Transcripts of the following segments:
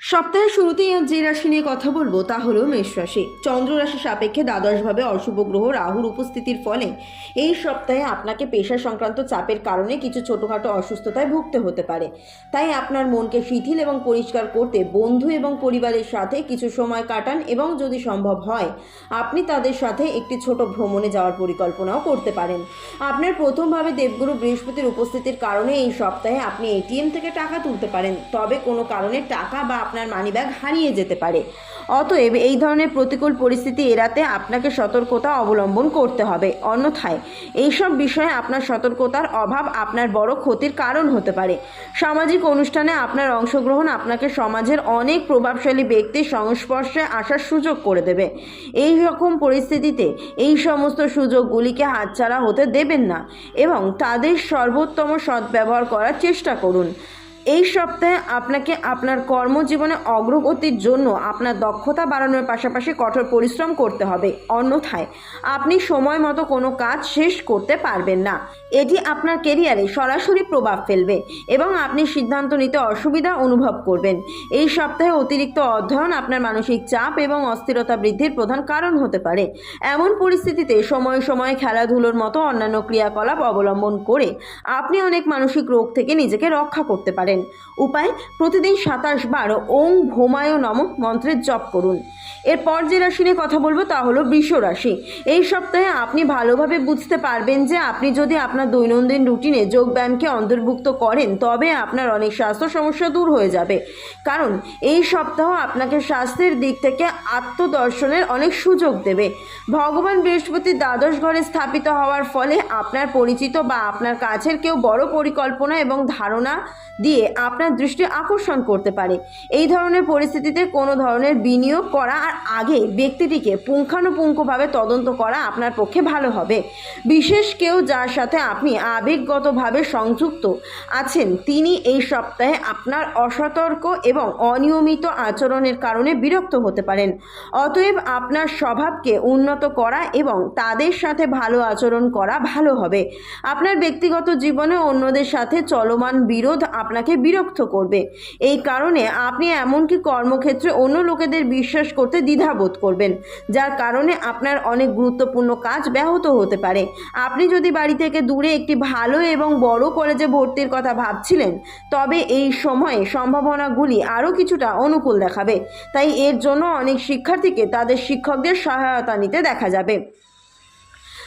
সপ্তাহের শুরুতেই আজ যে রাশি নিয়ে কথা বলব তা হলো মেষ রাশি। চন্দ্র রাশি সাপেক্ষে দ্বাদশভাবে অশুভ গ্রহ রাহুর উপস্থিতির ফলে এই সপ্তাহে আপনাকে পেশা সংক্রান্ত চাপের কারণে কিছু ছোটোখাটো অসুস্থতায় ভুগতে হতে পারে। তাই আপনার মনকে শিথিল এবং পরিষ্কার করতে বন্ধু এবং পরিবারের সাথে কিছু সময় কাটান এবং যদি সম্ভব হয়, আপনি তাদের সাথে একটি ছোট ভ্রমণে যাওয়ার পরিকল্পনাও করতে পারেন। আপনার প্রথমভাবে দেবগুরু বৃহস্পতির উপস্থিতির কারণে এই সপ্তাহে আপনি এটিএম থেকে টাকা তুলতে পারেন। তবে কোনো কারণে টাকা বা আপনার মানিব্যাগ হারিয়ে যেতে পারে। অতএব এই ধরনের প্রতিকূল পরিস্থিতি এড়াতে আপনাকে সতর্কতা অবলম্বন করতে হবে। অন্যথায় এইসব বিষয়ে আপনার সতর্কতার অভাব আপনার বড় ক্ষতির কারণ হতে পারে। সামাজিক অনুষ্ঠানে আপনার অংশগ্রহণ আপনাকে সমাজের অনেক প্রভাবশালী ব্যক্তির সংস্পর্শে আসার সুযোগ করে দেবে। এই রকম পরিস্থিতিতে এই সমস্ত সুযোগগুলিকে হাতছাড়া হতে দেবেন না এবং তাদের সর্বোত্তম সদ্ব্যবহার করার চেষ্টা করুন। এই সপ্তাহে আপনাকে আপনার কর্মজীবনে অগ্রগতির জন্য আপনার দক্ষতা বাড়ানোর পাশাপাশি কঠোর পরিশ্রম করতে হবে। অন্যথায় আপনি সময় মতো কোনো কাজ শেষ করতে পারবেন না। এটি আপনার কেরিয়ারে সরাসরি প্রভাব ফেলবে এবং আপনি সিদ্ধান্ত নিতে অসুবিধা অনুভব করবেন। এই সপ্তাহে অতিরিক্ত অধ্যয়ন আপনার মানসিক চাপ এবং অস্থিরতা বৃদ্ধির প্রধান কারণ হতে পারে। এমন পরিস্থিতিতে সময়ে সময়ে খেলাধুলোর মতো অন্যান্য ক্রিয়াকলাপ অবলম্বন করে আপনি অনেক মানসিক রোগ থেকে নিজেকে রক্ষা করতে পারেন। উপায়, প্রতিদিন সাতাশ বার ওং ভোমায় নম মন্ত্রের জপ করুন। এরপর যে রাশি নিয়ে কথা বলব তা হলো বৃষ রাশি। এই সপ্তাহে আপনি ভালোভাবে বুঝতে পারবেন যে আপনি যদি আপনার দৈনন্দিন রুটিনে যোগব্যায়ামকে অন্তর্ভুক্ত করেন, তবে আপনার অনেক স্বাস্থ্য সমস্যা দূর হয়ে যাবে। কারণ, এই সপ্তাহ আপনাকে স্বাস্থ্যের দিক থেকে আত্মদর্শনের অনেক সুযোগ দেবে। ভগবান বৃহস্পতি দ্বাদশ ঘরে স্থাপিত হওয়ার ফলে আপনার পরিচিত বা আপনার কাছের কেউ বড় পরিকল্পনা এবং ধারণা দিয়ে আপনার দৃষ্টি আকর্ষণ করতে পারে। এই ধরনের পরিস্থিতিতে কোনো ধরনের বিনিয়োগ করা আর আগে ব্যক্তিটিকে পুঙ্খানুপুঙ্খভাবে তদন্ত করা আপনার পক্ষে ভালো হবে। বিশেষ কেউ যার সাথে আপনি আবেগগতভাবে সংযুক্ত আছেন, তিনি এই সপ্তাহে আপনার অসতর্ক এবং অনিয়মিত আচরণের কারণে বিরক্ত হতে পারেন। অতএব আপনার স্বভাবকে উন্নত করা এবং তাদের সাথে ভালো আচরণ করা ভালো হবে। আপনার ব্যক্তিগত জীবনে অন্যদের সাথে চলমান বিরোধ আপনাকে বিরক্ত করবে। এই কারণে আপনি এমনকি কর্মক্ষেত্রে অন্য লোকেদের বিশ্বাস করতে দ্বিধাবোধ করবেন, যার কারণে আপনার অনেক গুরুত্বপূর্ণ কাজ ব্যাহত হতে পারে। আপনি যদি বাড়ি থেকে দূরে একটি ভালো এবং বড় কলেজে ভর্তির কথা ভাবছিলেন, তবে এই সময়ে সম্ভাবনাগুলি আরও কিছুটা অনুকূল দেখাবে। তাই এর জন্য অনেক শিক্ষার্থীকে তাদের শিক্ষকদের সহায়তা নিতে দেখা যাবে।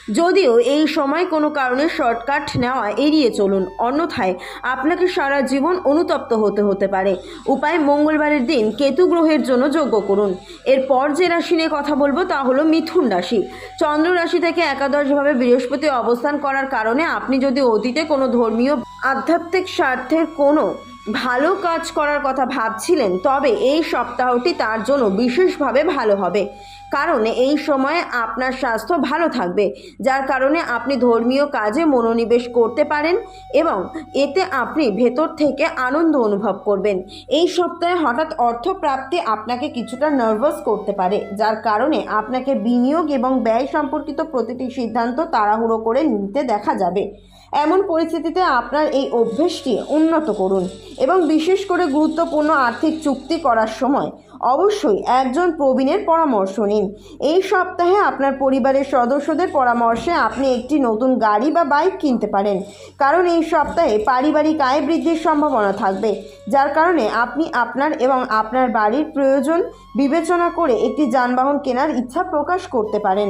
যদিও এই সময় কোনো কারণে শর্টকাট নেওয়া এড়িয়ে চলুন। অন্যথায় আপনাকে সারা জীবন অনুতপ্ত হতে হতে পারে। উপায় মঙ্গলবারের দিন কেতু গ্রহের জন্য যোগ্য করুন। এরপর যে রাশি নিয়ে কথা বলব তা হলো মিথুন রাশি। চন্দ্র রাশি থেকে একাদশভাবে বৃহস্পতি অবস্থান করার কারণে আপনি যদি অতীতে কোনো ধর্মীয় আধ্যাত্মিক স্বার্থের কোনো ভালো কাজ করার কথা ভাবছিলেন, তবে এই সপ্তাহটি তার জন্য বিশেষভাবে ভালো হবে। কারণ এই সময়ে আপনার স্বাস্থ্য ভালো থাকবে, যার কারণে আপনি ধর্মীয় কাজে মনোনিবেশ করতে পারেন এবং এতে আপনি ভেতর থেকে আনন্দ অনুভব করবেন। এই সপ্তাহে হঠাৎ অর্থপ্রাপ্তি আপনাকে কিছুটা নার্ভাস করতে পারে, যার কারণে আপনাকে বিনিয়োগ এবং ব্যয় সম্পর্কিত প্রতিটি সিদ্ধান্ত তাড়াহুড়ো করে নিতে দেখা যাবে। এমন পরিস্থিতিতে আপনার এই অভ্যেসটি উন্নত করুন এবং বিশেষ করে গুরুত্বপূর্ণ আর্থিক চুক্তি করার সময় অবশ্যই একজন প্রবীণের পরামর্শ নিন। এই সপ্তাহে আপনার পরিবারের সদস্যদের পরামর্শে আপনি একটি নতুন গাড়ি বা বাইক কিনতে পারেন। কারণ এই সপ্তাহে পারিবারিক আয় বৃদ্ধির সম্ভাবনা থাকবে, যার কারণে আপনি আপনার এবং আপনার বাড়ির প্রয়োজন বিবেচনা করে একটি যানবাহন কেনার ইচ্ছা প্রকাশ করতে পারেন।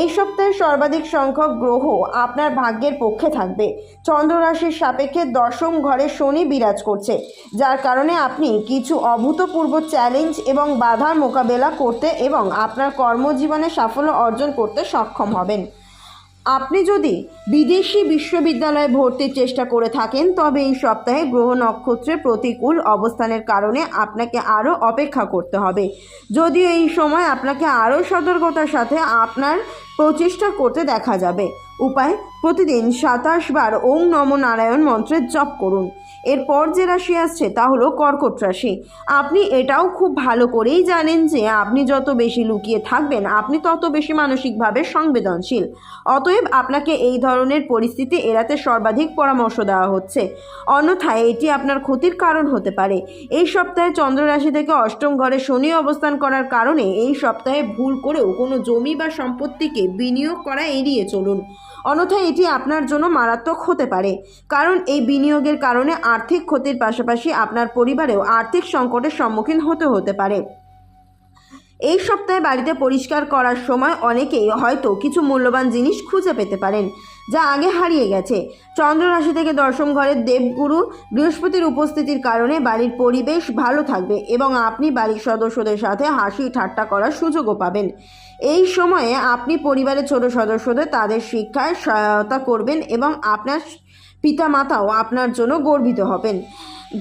এই সপ্তাহে সর্বাধিক সংখ্যক গ্রহ আপনার ভাগ্যের পক্ষে থাকবে। চন্দ্র রাশির সাপেক্ষে দশম ঘরে শনি বিরাজ করছে, যার কারণে আপনি কিছু অভূতপূর্ব চ্যালেঞ্জ এবং বাধার মোকাবেলা করতে এবং আপনার কর্মজীবনে সাফল্য অর্জন করতে সক্ষম হবেন। আপনি যদি বিদেশি বিশ্ববিদ্যালয়ে ভর্তির চেষ্টা করে থাকেন, তবে এই সপ্তাহে গ্রহ নক্ষত্রের প্রতিকূল অবস্থানের কারণে আপনাকে আরও অপেক্ষা করতে হবে। যদিও এই সময় আপনাকে আরও সতর্কতার সাথে আপনার প্রচেষ্টা করতে দেখা যাবে। উপায় প্রতিদিন সাতাশ বার ওং নম নারায়ণ মন্ত্রের জপ করুন। এরপর যে রাশি আসছে তা হলো কর্কট রাশি। আপনি এটাও খুব ভালো করেই জানেন যে আপনি যত বেশি লুকিয়ে থাকবেন, আপনি তত বেশি মানসিকভাবে সংবেদনশীল। অতএব আপনাকে এই ধরনের পরিস্থিতি এড়াতে সর্বাধিক পরামর্শ দেওয়া হচ্ছে। অন্যথায় এটি আপনার ক্ষতির কারণ হতে পারে। এই সপ্তাহে চন্দ্র রাশি থেকে অষ্টম ঘরে শনি অবস্থান করার কারণে এই সপ্তাহে ভুল করেও কোনো জমি বা সম্পত্তিকে বিনিয়োগ করা এড়িয়ে চলুন। অন্যথায় এটি আপনার জন্য মারাত্মক হতে পারে। কারণ এই বিনিয়োগের কারণে আর্থিক ক্ষতির পাশাপাশি আপনার পরিবারেও আর্থিক সংকটের সম্মুখীন হতে হতে পারে। এই সপ্তাহে বাড়িতে পরিষ্কার করার সময় অনেকেই হয়তো কিছু মূল্যবান জিনিস খুঁজে পেতে পারেন, যা আগে হারিয়ে গেছে। চন্দ্র রাশি থেকে দশম ঘরের দেবগুরু বৃহস্পতির উপস্থিতির কারণে বাড়ির পরিবেশ ভালো থাকবে এবং আপনি বাড়ির সদস্যদের সাথে হাসি ঠাট্টা করার সুযোগও পাবেন। এই সময়ে আপনি পরিবারের ছোট সদস্যদের তাদের শিক্ষায় সহায়তা করবেন এবং আপনার পিতামাতাও আপনার জন্য গর্বিত হবেন,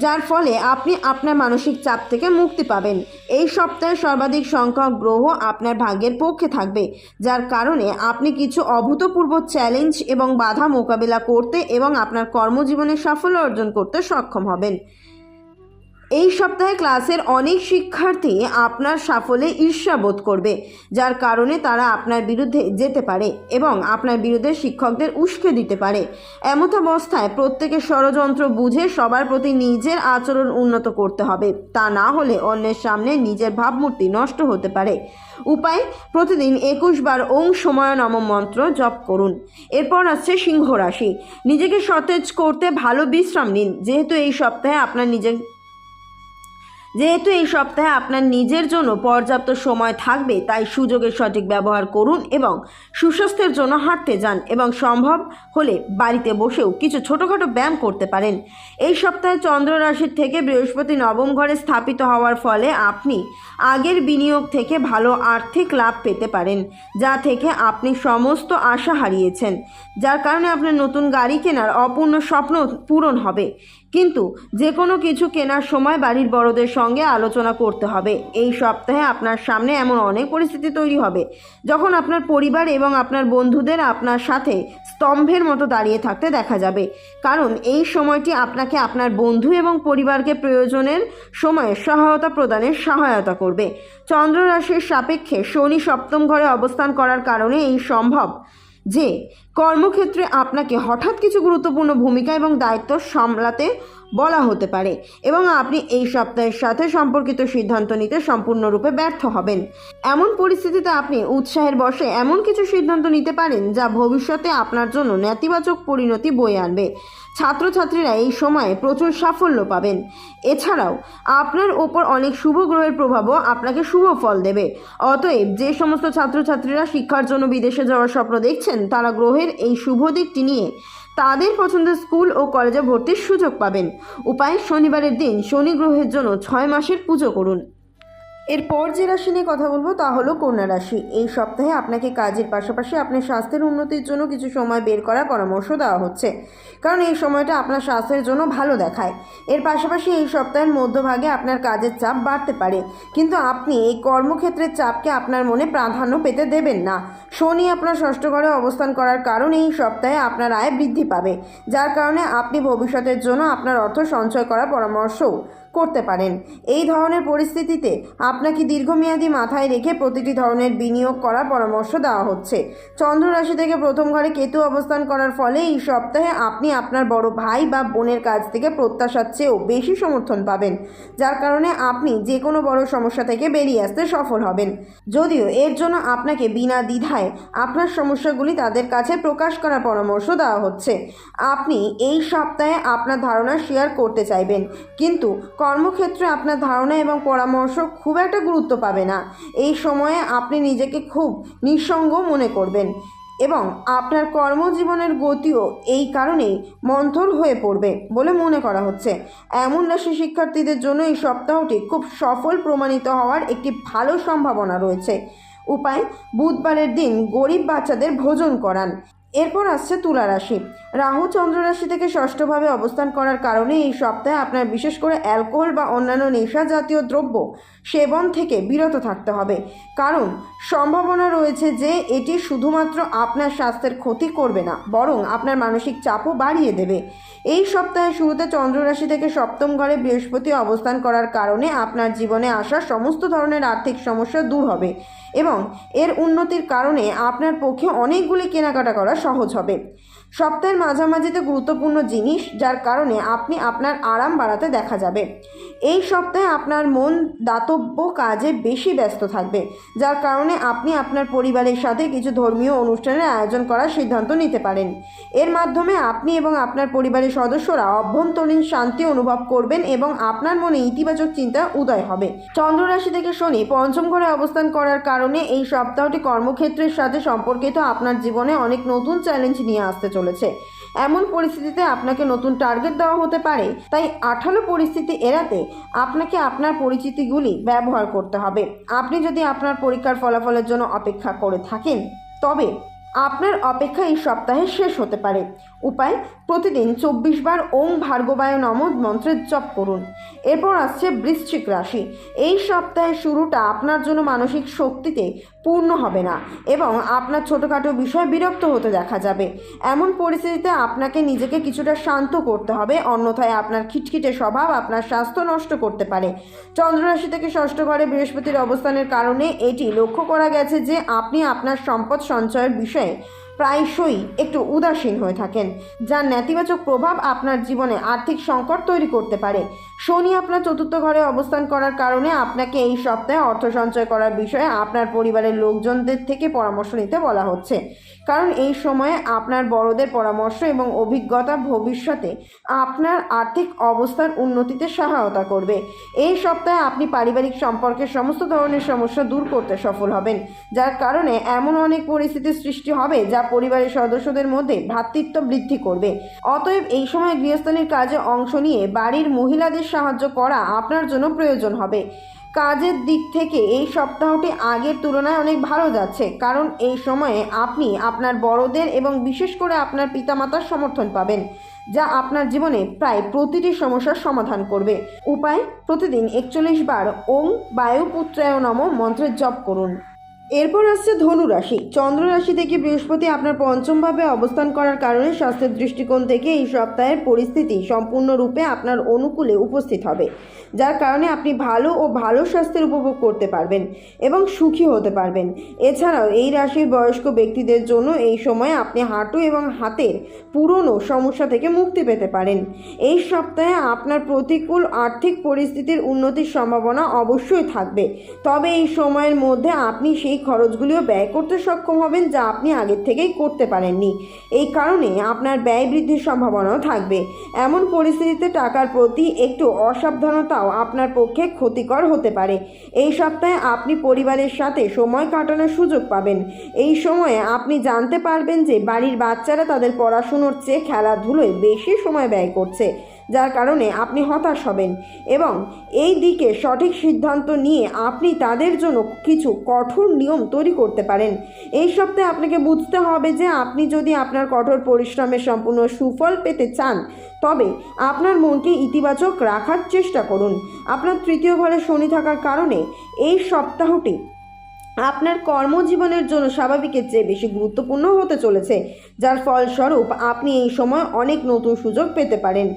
যার ফলে আপনি আপনার মানসিক চাপ থেকে মুক্তি পাবেন। এই সপ্তাহে সর্বাধিক সংখ্যক গ্রহ আপনার ভাগ্যের পক্ষে থাকবে, যার কারণে আপনি কিছু অভূতপূর্ব চ্যালেঞ্জ এবং বাধা মোকাবিলা করতে এবং আপনার কর্মজীবনে সাফল্য অর্জন করতে সক্ষম হবেন। এই সপ্তাহে ক্লাসের অনেক শিক্ষার্থী আপনার সাফল্যে ঈর্ষাবোধ করবে, যার কারণে তারা আপনার বিরুদ্ধে যেতে পারে এবং আপনার বিরুদ্ধে শিক্ষকদের উস্কে দিতে পারে। এমত অবস্থায় প্রত্যেকের ষড়যন্ত্র বুঝে সবার প্রতি নিজের আচরণ উন্নত করতে হবে। তা না হলে অন্যের সামনে নিজের ভাবমূর্তি নষ্ট হতে পারে। উপায়, প্রতিদিন একুশ বার ওং সময় নম মন্ত্র জপ করুন। এরপর আসছে সিংহ রাশি। নিজেকে সতেজ করতে ভালো বিশ্রাম নিন। যেহেতু এই সপ্তাহে আপনার নিজের যেহেতু এই সপ্তাহে আপনার নিজের জন্য পর্যাপ্ত সময় থাকবে, তাই সুযোগের সঠিক ব্যবহার করুন এবং সুস্বাস্থ্যের জন্য হাঁটতে যান এবং সম্ভব হলে বাড়িতে বসেও কিছু ছোটোখাটো ব্যায়াম করতে পারেন। এই সপ্তাহে চন্দ্র রাশির থেকে বৃহস্পতি নবম ঘরে স্থাপিত হওয়ার ফলে আপনি আগের বিনিয়োগ থেকে ভালো আর্থিক লাভ পেতে পারেন, যা থেকে আপনি সমস্ত আশা হারিয়েছেন, যার কারণে আপনার নতুন গাড়ি কেনার অপূর্ণ স্বপ্ন পূরণ হবে। কিন্তু যে কোনো কিছু কেনার সময় বাড়ির বড়দের সঙ্গে আলোচনা করতে হবে। এই সপ্তাহে আপনার সামনে এমন অনেক পরিস্থিতি তৈরি হবে, যখন আপনার পরিবার এবং আপনার বন্ধুদের আপনার সাথে স্তম্ভের মতো দাঁড়িয়ে থাকতে দেখা যাবে। কারণ এই সময়টি আপনাকে আপনার বন্ধু এবং পরিবারকে প্রয়োজনের সময়ে সহায়তা প্রদানের সহায়তা করবে। চন্দ্র রাশির সাপেক্ষে শনি সপ্তম ঘরে অবস্থান করার কারণে এই সম্ভব। যে কর্মক্ষেত্রে আপনাকে হঠাৎ কিছু গুরুত্বপূর্ণ ভূমিকা এবং দায়িত্ব সামলাতে বলা হতে পারে এবং আপনি এই সপ্তাহের সাথে সম্পর্কিত সিদ্ধান্ত নিতে সম্পূর্ণরূপে ব্যর্থ হবেন। এমন পরিস্থিতিতে আপনি উৎসাহের বশে এমন কিছু সিদ্ধান্ত নিতে পারেন যা ভবিষ্যতে আপনার জন্য নেতিবাচক পরিণতি বয়ে আনবে। ছাত্রছাত্রীরা এই সময়ে প্রচুর সাফল্য পাবেন। এছাড়াও, আপনার ওপর অনেক শুভ গ্রহের প্রভাবও আপনাকে শুভ ফল দেবে। অতএব, যে সমস্ত ছাত্রছাত্রীরা শিক্ষার জন্য বিদেশে যাওয়ার স্বপ্ন দেখছেন, তারা গ্রহের এই শুভ দিকটি নিয়ে তাদের পছন্দের স্কুল ও কলেজে ভর্তির সুযোগ পাবেন। উপায় শনিবারের দিন শনি গ্রহের জন্য ছয় মাসের পুজো করুন। এরপর যে রাশি নিয়ে কথা বলব তা হলো কন্যা রাশি। এই সপ্তাহে আপনাকে কাজের পাশাপাশি আপনার স্বাস্থ্যের উন্নতির জন্য কিছু সময় বের করার পরামর্শ দেওয়া হচ্ছে। কারণ এই সময়টা আপনার স্বাস্থ্যের জন্য ভালো দেখায়। এর পাশাপাশি এই সপ্তাহের মধ্যভাগে আপনার কাজের চাপ বাড়তে পারে। কিন্তু আপনি এই কর্মক্ষেত্রের চাপকে আপনার মনে প্রাধান্য পেতে দেবেন না। শনি আপনার ষষ্ঠ ঘরে অবস্থান করার কারণে এই সপ্তাহে আপনার আয় বৃদ্ধি পাবে। যার কারণে আপনি ভবিষ্যতের জন্য আপনার অর্থ সঞ্চয় করার পরামর্শও করতে পারেন। এই ধরনের পরিস্থিতিতে আপনাকে দীর্ঘমেয়াদী মাথায় রেখে প্রতিটি ধরনের বিনিয়োগ করার পরামর্শ দেওয়া হচ্ছে। চন্দ্র রাশি থেকে প্রথম ঘরে কেতু অবস্থান করার ফলে এই সপ্তাহে আপনি আপনার বড় ভাই বা বোনের কাছ থেকে প্রত্যাশার চেয়েও বেশি সমর্থন পাবেন, যার কারণে আপনি যে কোনো বড় সমস্যা থেকে বেরিয়ে আসতে সফল হবেন। যদিও এর জন্য আপনাকে বিনা দ্বিধায় আপনার সমস্যাগুলি তাদের কাছে প্রকাশ করার পরামর্শ দেওয়া হচ্ছে। আপনি এই সপ্তাহে আপনার ধারণা শেয়ার করতে চাইবেন, কিন্তু কর্মক্ষেত্রে আপনার ধারণা এবং পরামর্শ খুব একটা গুরুত্ব পাবে না। এই সময়ে আপনি নিজেকে খুব নিঃসঙ্গ মনে করবেন এবং আপনার কর্মজীবনের গতিও এই কারণেই মন্থর হয়ে পড়বে বলে মনে করা হচ্ছে। এমন রাশি শিক্ষার্থীদের জন্য এই সপ্তাহটি খুব সফল প্রমাণিত হওয়ার একটি ভালো সম্ভাবনা রয়েছে। উপায়, বুধবারের দিন গরিব বাচ্চাদের ভোজন করান। এরপর আসছে তুলা রাশি। রাহু চন্দ্র রাশি থেকে ষষ্ঠভাবে অবস্থান করার কারণে এই সপ্তাহে আপনার বিশেষ করে অ্যালকোহল বা অন্যান্য নেশা জাতীয় দ্রব্য সেবন থেকে বিরত থাকতে হবে। কারণ সম্ভাবনা রয়েছে যে এটি শুধুমাত্র আপনার স্বাস্থ্যের ক্ষতি করবে না, বরং আপনার মানসিক চাপও বাড়িয়ে দেবে। এই সপ্তাহের শুরুতে চন্দ্র রাশি থেকে সপ্তম ঘরে বৃহস্পতি অবস্থান করার কারণে আপনার জীবনে আসা সমস্ত ধরনের আর্থিক সমস্যা দূর হবে। এবং এর উন্নতির কারণে আপনার পক্ষে অনেকগুলি কেনাকাটা করা সহজ হবে। সপ্তাহের মাঝামাঝিতে গুরুত্বপূর্ণ জিনিস যার কারণে আপনি আপনার আরাম বাড়াতে দেখা যাবে। এই সপ্তাহে আপনার মন দাতব্য কাজে বেশি ব্যস্ত থাকবে, যার কারণে আপনি আপনার পরিবারের সাথে কিছু ধর্মীয় অনুষ্ঠানের আয়োজন করার সিদ্ধান্ত নিতে পারেন। এর মাধ্যমে আপনি এবং আপনার পরিবারের সদস্যরা অভ্যন্তরীণ শান্তি অনুভব করবেন এবং আপনার মনে ইতিবাচক চিন্তা উদয় হবে। চন্দ্ররাশি থেকে শনি পঞ্চম ঘরে অবস্থান করার কারণে এই সপ্তাহটি কর্মক্ষেত্রের সাথে সম্পর্কিত। আপনার জীবনে অনেক নতুন চ্যালেঞ্জ নিয়ে আসতে চলেছে। এমন পরিস্থিতিতে আপনাকে নতুন টার্গেট দেওয়া হতে পারে, তাই আঠালো পরিস্থিতি এড়াতে আপনাকে আপনার পরিচিতিগুলি ব্যবহার করতে হবে। আপনি যদি আপনার পরীক্ষার ফলাফলের জন্য অপেক্ষা করে থাকেন, তবে আপনার অপেক্ষা এই সপ্তাহে শেষ হতে পারে। উপায়, প্রতিদিন চব্বিশ বার ওং ভার্গবায় নম মন্ত্রের জপ করুন। এরপর আসছে বৃশ্চিক রাশি। এই সপ্তাহের শুরুটা আপনার জন্য মানসিক শক্তিতে পূর্ণ হবে না এবং আপনার ছোটোখাটো বিষয় বিরক্ত হতে দেখা যাবে। এমন পরিস্থিতিতে আপনাকে নিজেকে কিছুটা শান্ত করতে হবে, অন্যথায় আপনার খিটখিটে স্বভাব আপনার স্বাস্থ্য নষ্ট করতে পারে। চন্দ্ররাশি থেকে ষষ্ঠ ঘরে বৃহস্পতির অবস্থানের কারণে এটি লক্ষ্য করা গেছে যে আপনি আপনার সম্পদ সঞ্চয়ের বিষয়ে প্রায়শই একটু উদাসীন হয়ে থাকেন, যার নেতিবাচক প্রভাব আপনার জীবনে আর্থিক সংকট তৈরি করতে পারে। শনি আপনার চতুর্থ ঘরে অবস্থান করার কারণে আপনাকে এই সপ্তাহে অর্থ সঞ্চয় করার বিষয়ে আপনার পরিবারের লোকজনদের থেকে পরামর্শ নিতে বলা হচ্ছে। কারণ এই সময়ে আপনার বড়দের পরামর্শ এবং অভিজ্ঞতা ভবিষ্যতে আপনার আর্থিক অবস্থার উন্নতিতে সহায়তা করবে। এই সপ্তাহে আপনি পারিবারিক সম্পর্কের সমস্ত ধরনের সমস্যা দূর করতে সফল হবেন, যার কারণে এমন অনেক পরিস্থিতির সৃষ্টি হবে যা পরিবারের সদস্যদের মধ্যে ভ্রাতৃত্ব বৃদ্ধি করবে। অতএব এই সময় গৃহস্থানের কাজে অংশ নিয়ে বাড়ির মহিলাদের সাহায্য করা আপনার জন্য প্রয়োজন হবে। কাজের দিক থেকে এই সপ্তাহটি আগের তুলনায় অনেক ভালো যাচ্ছে, কারণ এই সময়ে আপনি আপনার বড়দের এবং বিশেষ করে আপনার পিতামাতার সমর্থন পাবেন, যা আপনার জীবনে প্রায় প্রতিটি সমস্যার সমাধান করবে। উপায়, প্রতিদিন একচল্লিশ বার ওং বায়ুপুত্রায় নম মন্ত্রের জপ করুন। এরপর আসছে ধনু রাশি। চন্দ্র রাশি থেকে বৃহস্পতি আপনার পঞ্চমভাবে অবস্থান করার কারণে স্বাস্থ্যের দৃষ্টিকোণ থেকে এই সপ্তাহের পরিস্থিতি সম্পূর্ণরূপে আপনার অনুকূলে উপস্থিত হবে, যার কারণে আপনি ভালো ও ভালো স্বাস্থ্যের উপভোগ করতে পারবেন এবং সুখী হতে পারবেন। এছাড়াও এই রাশির বয়স্ক ব্যক্তিদের জন্য এই সময় আপনি হাঁটু এবং হাতের পুরনো সমস্যা থেকে মুক্তি পেতে পারেন। এই সপ্তাহে আপনার প্রতিকূল আর্থিক পরিস্থিতির উন্নতির সম্ভাবনা অবশ্যই থাকবে, তবে এই সময়ের মধ্যে আপনি সেই খরচগুলিও ব্যয় করতে সক্ষম হবেন যা আপনি আগের থেকেই করতে পারেননি। এই কারণে আপনার ব্যয় বৃদ্ধির সম্ভাবনাও থাকবে। এমন পরিস্থিতিতে টাকার প্রতি একটু অসাবধানতাও আপনার পক্ষে ক্ষতিকর হতে পারে। এই সপ্তাহে আপনি পরিবারের সাথে সময় কাটানোর সুযোগ পাবেন। এই সময়ে আপনি জানতে পারবেন যে বাড়ির বাচ্চারা তাদের পড়াশুনোর চেয়ে খেলাধুলোয় বেশি সময় ব্যয় করছে। যার কারণে আপনি হতাশ হবেন এবং এই দিকে সঠিক সিদ্ধান্ত নিয়ে আপনি তাদের জন্য কিছু কঠোর নিয়ম তৈরি করতে পারেন। এই সপ্তাহে আপনাকে বুঝতে হবে যে আপনি যদি আপনার কঠোর পরিশ্রমের সম্পূর্ণ সুফল পেতে চান, তবে আপনার মনকে ইতিবাচক রাখার চেষ্টা করুন। আপনার তৃতীয় ঘরে শনি থাকার কারণে এই সপ্তাহটি আপনার কর্মজীবনের জন্য স্বাভাবিকের চেয়ে বেশি গুরুত্বপূর্ণ হতে চলেছে, যার ফলস্বরূপ আপনি এই সময় অনেক নতুন সুযোগ পেতে পারেন।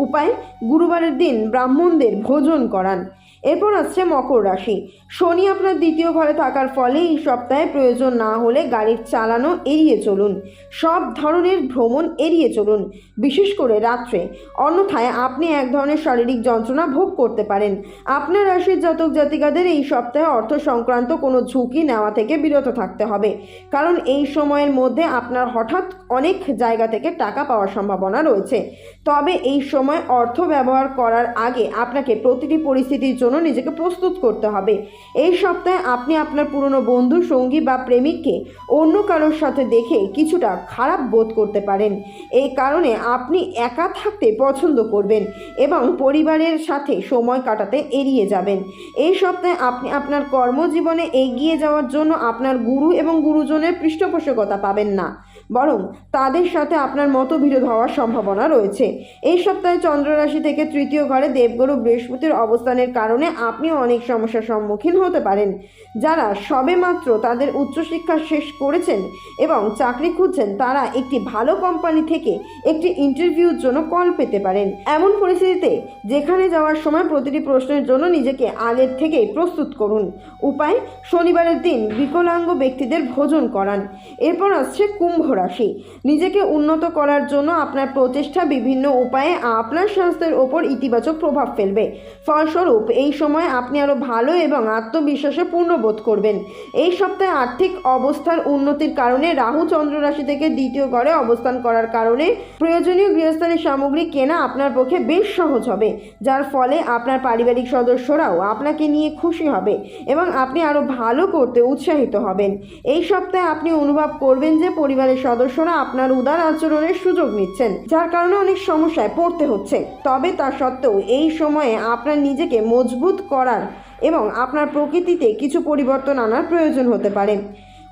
উপায় গুরুবারের দিন ব্রাহ্মণদের ভোজন করান। এরপর আসছে মকর রাশি। শনি আপনার দ্বিতীয় ঘরে থাকার ফলে এই সপ্তাহে প্রয়োজন না হলে গাড়ির চালানো এড়িয়ে চলুন। সব ধরনের ভ্রমণ এড়িয়ে চলুন, বিশেষ করে রাত্রে। অন্যথায় আপনি এক ধরনের শারীরিক যন্ত্রণা ভোগ করতে পারেন। আপনার রাশির জাতক জাতিকাদের এই সপ্তাহে অর্থ সংক্রান্ত কোনো ঝুঁকি নেওয়া থেকে বিরত থাকতে হবে। কারণ এই সময়ের মধ্যে আপনার হঠাৎ অনেক জায়গা থেকে টাকা পাওয়ার সম্ভাবনা রয়েছে। তবে এই সময় অর্থ ব্যবহার করার আগে আপনাকে প্রতিটি পরিস্থিতির জন্য নিজেকে প্রস্তুত করতে হবে। এই সপ্তাহে আপনি আপনার পুরনো বন্ধু, সঙ্গী বা প্রেমিককে অন্য কারোর সাথে দেখে কিছুটা খারাপ বোধ করতে পারেন। এই কারণে আপনি একা থাকতে পছন্দ করবেন এবং পরিবারের সাথে সময় কাটাতে এড়িয়ে যাবেন। এই সপ্তাহে আপনি আপনার কর্মজীবনে এগিয়ে যাওয়ার জন্য আপনার গুরু এবং গুরুজনের পৃষ্ঠপোষকতা পাবেন না। বরং তাদের সাথে আপনার মতবিরোধ হওয়ার সম্ভাবনা রয়েছে। এই সপ্তাহে চন্দ্ররাশি থেকে তৃতীয় ঘরে দেবগুরু বৃহস্পতির অবস্থানের কারণে আপনিও অনেক সমস্যার সম্মুখীন হতে পারেন। যারা সবেমাত্র তাদের উচ্চশিক্ষা শেষ করেছেন এবং চাকরি খুঁজছেন, তারা একটি ভালো কোম্পানি থেকে একটি ইন্টারভিউর জন্য কল পেতে পারেন। এমন পরিস্থিতিতে যেখানে যাওয়ার সময় প্রতিটি প্রশ্নের জন্য নিজেকে আগের থেকেই প্রস্তুত করুন। উপায়, শনিবারের দিন বিকলাঙ্গ ব্যক্তিদের ভোজন করান। এরপর আসছে কুম্ভ রাশি। নিজেকে উন্নত করার জন্য আপনার প্রচেষ্টা বিভিন্ন উপায়ে আপনার স্বাস্থ্যের ওপর ইতিবাচক প্রভাব ফেলবে। ফলস্বরূপ, এই সময় আপনি আরও ভালো এবং আত্মবিশ্বাসে পূর্ণবোধ করবেন। এই সপ্তাহে আর্থিক অবস্থার উন্নতির কারণে রাহু চন্দ্র রাশি থেকে দ্বিতীয় ঘরে অবস্থান করার কারণে প্রয়োজনীয় গৃহস্থালী সামগ্রী কেনা আপনার পক্ষে বেশ সহজ হবে, যার ফলে আপনার পারিবারিক সদস্যরাও আপনাকে নিয়ে খুশি হবে এবং আপনি আরও ভালো করতে উৎসাহিত হবেন। এই সপ্তাহে আপনি অনুভব করবেন যে পরিবারের সদস্যরা আপনার উদার আচরণের সুযোগ নিচ্ছেন, যার কারণে অনেক সমস্যায় পড়তে হচ্ছে। তবে তা সত্ত্বেও এই সময়ে আপনার নিজেকে মজবুত করার এবং আপনার প্রকৃতিতে কিছু পরিবর্তন আনার প্রয়োজন হতে পারে।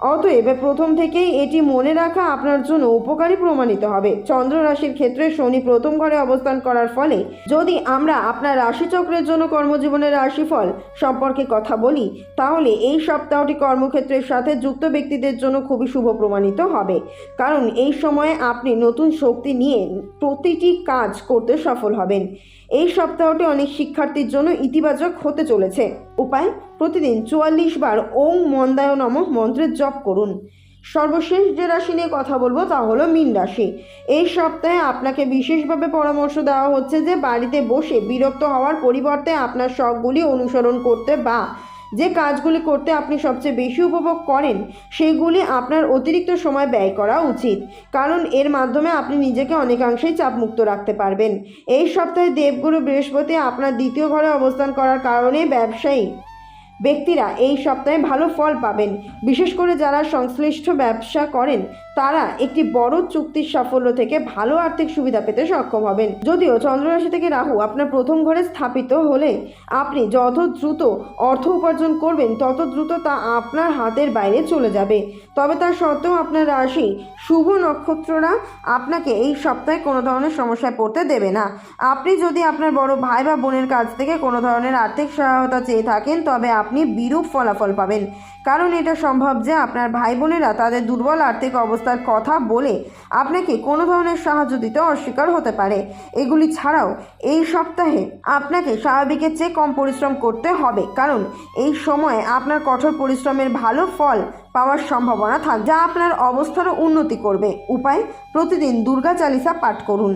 অতএব প্রথম থেকেই এটি মনে রাখা আপনার জন্য উপকারী প্রমাণিত হবে। চন্দ্র রাশির ক্ষেত্রে শনি প্রথম ঘরে অবস্থান করার ফলে যদি আমরা আপনার রাশিচক্রের জন্য কর্মজীবনের রাশিফল সম্পর্কে কথা বলি, তাহলে এই সপ্তাহটি কর্মক্ষেত্রের সাথে যুক্ত ব্যক্তিদের জন্য খুবই শুভ প্রমাণিত হবে। কারণ এই সময়ে আপনি নতুন শক্তি নিয়ে প্রতিটি কাজ করতে সফল হবেন। এই সপ্তাহটি অনেক শিক্ষার্থীর জন্য ইতিবাচক হতে চলেছে। উপায়, প্রতিদিন চুয়াল্লিশ বার ওং মন্দায় নামক মন্ত্রের জপ করুন। সর্বশেষ যে রাশি নিয়ে কথা বলব তা হলো মীন রাশি। এই সপ্তাহে আপনাকে বিশেষভাবে পরামর্শ দেওয়া হচ্ছে যে বাড়িতে বসে বিরক্ত হওয়ার পরিবর্তে আপনার শখগুলি অনুসরণ করতে বা যে কাজগুলি করতে আপনি সবচেয়ে বেশি উপভোগ করেন সেইগুলি আপনার অতিরিক্ত সময় ব্যয় করা উচিত। কারণ এর মাধ্যমে আপনি নিজেকে অনেকাংশেই চাপমুক্ত রাখতে পারবেন। এই সপ্তাহে দেবগুরু বৃহস্পতি আপনার দ্বিতীয় ঘরে অবস্থান করার কারণে ব্যবসায়ী ব্যক্তিরা এই সপ্তাহে ভালো ফল পাবেন। বিশেষ করে যারা সংশ্লিষ্ট ব্যবসা করেন তারা একটি বড় চুক্তির সাফল্য থেকে ভালো আর্থিক সুবিধা পেতে সক্ষম হবেন। যদিও চন্দ্ররাশি থেকে রাহু আপনার প্রথম ঘরে স্থাপিত হলে আপনি যত দ্রুত অর্থ উপার্জন করবেন, তত দ্রুত তা আপনার হাতের বাইরে চলে যাবে। তবে তার সত্ত্বেও আপনার রাশি শুভ নক্ষত্ররা আপনাকে এই সপ্তাহে কোনো ধরনের সমস্যায় পড়তে দেবে না। আপনি যদি আপনার বড় ভাই বা বোনের কাছ থেকে কোনো ধরনের আর্থিক সহায়তা চেয়ে থাকেন, তবে আপনি বিরূপ ফলাফল পাবেন। কারণ এটা সম্ভব যে আপনার ভাই বোনেরা তাদের দুর্বল আর্থিক অবস্থার কথা বলে আপনাকে কোনো ধরনের সাহায্য দিতে অস্বীকার হতে পারে। এগুলি ছাড়াও এই সপ্তাহে আপনাকে স্বাভাবিকের চেয়ে কম পরিশ্রম করতে হবে, কারণ এই সময়ে আপনার কঠোর পরিশ্রমের ভালো ফল পাওয়ার সম্ভাবনা থাক, যা আপনার অবস্থারও উন্নতি করবে। উপায়, প্রতিদিন দুর্গা চালিসা পাঠ করুন।